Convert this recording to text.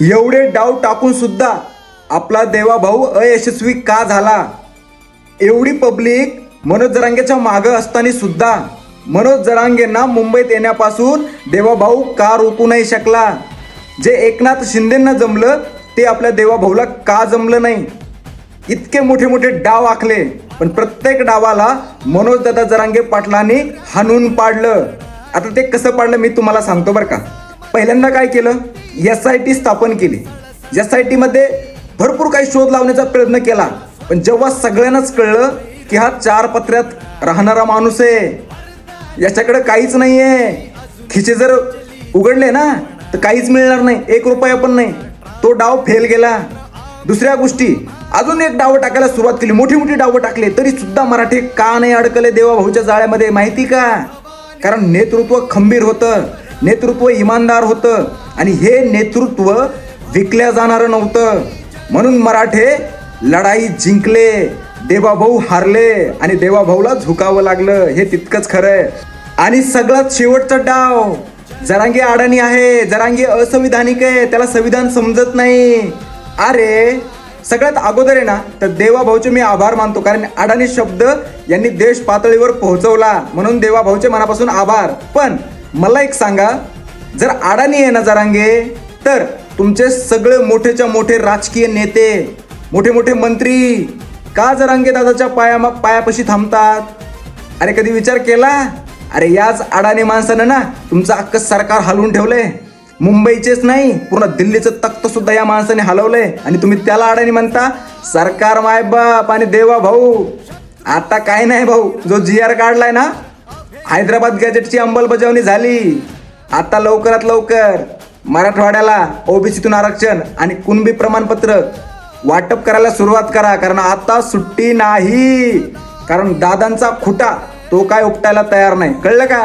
एवढे डाव टाकून सुद्धा आपला देवा भाऊ अयशस्वी का झाला? एवढी पब्लिक मनोज जरांगेच्या मागं असताना सुद्धा मनोज जरांगेंना मुंबईत येण्यापासून देवाभाऊ का रोखू नाही शकला? जे एकनाथ शिंदेंना जमलं ते आपल्या देवाभाऊला का जमलं नाही? इतके मोठे मोठे डाव आखले पण प्रत्येक डावाला मनोज दादा जरांगे पाटलांनी हाणून पाडलं. आता ते कसं पाडलं मी तुम्हाला सांगतो बरं का. पहिल्यांदा काय केलं? एस आय टी स्थापन केली. एस आय टीमध्ये भरपूर काही शोध लावण्याचा प्रयत्न केला. पण जेव्हा सगळ्यांनाच कळलं की हा चार पत्र्यात राहणारा माणूस आहे याच्याकडे काहीच नाहीये. खिचे जर उघडले ना तर काहीच मिळणार नाही. एक रुपया पण नाही. तो डाव फेल गेला. दुसऱ्या गोष्टी अजून एक डाव टाकायला सुरुवात केली. मोठी मोठी डावं टाकले. तरी सुद्धा मराठी का नाही अडकले देवा भाऊच्या जाळ्यामध्ये? माहिती का? कारण नेतृत्व खंबीर होतं. नेतृत्व इमानदार होतं. आणि हे नेतृत्व विकल्या जाणारं नव्हतं. म्हणून मराठे लढाई जिंकले देवाभाऊ हारले आणि देवाभाऊला झुकावं लागलं. हे तितकंच खरं आहे आणि सगळ्यात शेवटचा डाव जरांगी अडाणी आहे जरांगी असंविधानिक आहे त्याला संविधान समजत नाही. अरे सगळ्यात अगोदर आहे ना तर देवाभाऊचे मी आभार मानतो कारण अडाणी शब्द यांनी देश पातळीवर पोहोचवला. म्हणून देवाभाऊचे मनापासून आभार. पण मला एक सांगा जर अडाणी आहे ना जरांगे तर तुमचे सगळे मोठेच्या मोठे राजकीय नेते मोठे मोठे मंत्री का जरांगे दादाच्या पाया पायापाशी थांबतात? अरे कधी विचार केला? अरे याच अडाणी माणसानं ना तुमचं अख्खं सरकार हलवून ठेवलंय. मुंबईचेच नाही पूर्ण दिल्लीचं तख्त सुद्धा या माणसाने हलवलंय. आणि तुम्ही त्याला अडाणी म्हणता? सरकार माय बाप आणि देवा भाऊ. आता काय नाही भाऊ जो जी आर काढलाय ना हैदराबाद गॅजेटची अंमलबजावणी झाली. आता लवकरात लवकर मराठवाड्याला ओबीसीतून आरक्षण आणि कुणबी प्रमाणपत्र वाटप करायला सुरुवात करा कारण आता सुट्टी नाही. कारण दादांचा खुटा तो काय उपटायला तयार नाही. कळलं का?